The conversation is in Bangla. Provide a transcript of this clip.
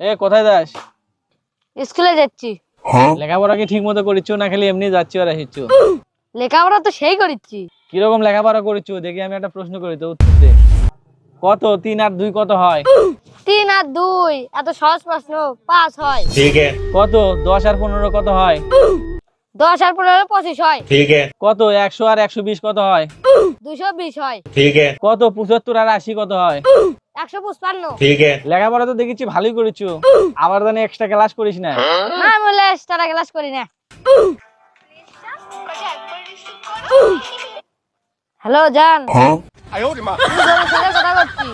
এ কোথায় যাস? স্কুলে যাচ্ছি। হ্যাঁ? লেখাপড়া কি ঠিক মতো করিচ্ছু না খালি এমনি যাচ্ছি আর আসিচ্ছু? লেখাপড়া তো সেই করিচ্ছি। কীরকম লেখাপড়া করিচ্ছু? দেখি আমি একটা প্রশ্ন করি তো উত্তর দে। কত? তিন আর দুই কত হয়? তিন আর দুই এত সহজ প্রশ্ন পাঁচ হয়। কত? দশ আর পনেরো কত হয়? দশ আর পনেরো পঁচিশ হয়। কত? একশো আর একশো বিশ কত হয়? দুশো বিশ হয়। কত? পঁচাত্তর আর আশি কত হয়? লেখাপড়া তো দেখেছি ভালোই করেছ। আবার জানি এক্সট্রা ক্লাস করিস না। না আমি এক্সট্রা করি না। হ্যালো জান কথা বলছি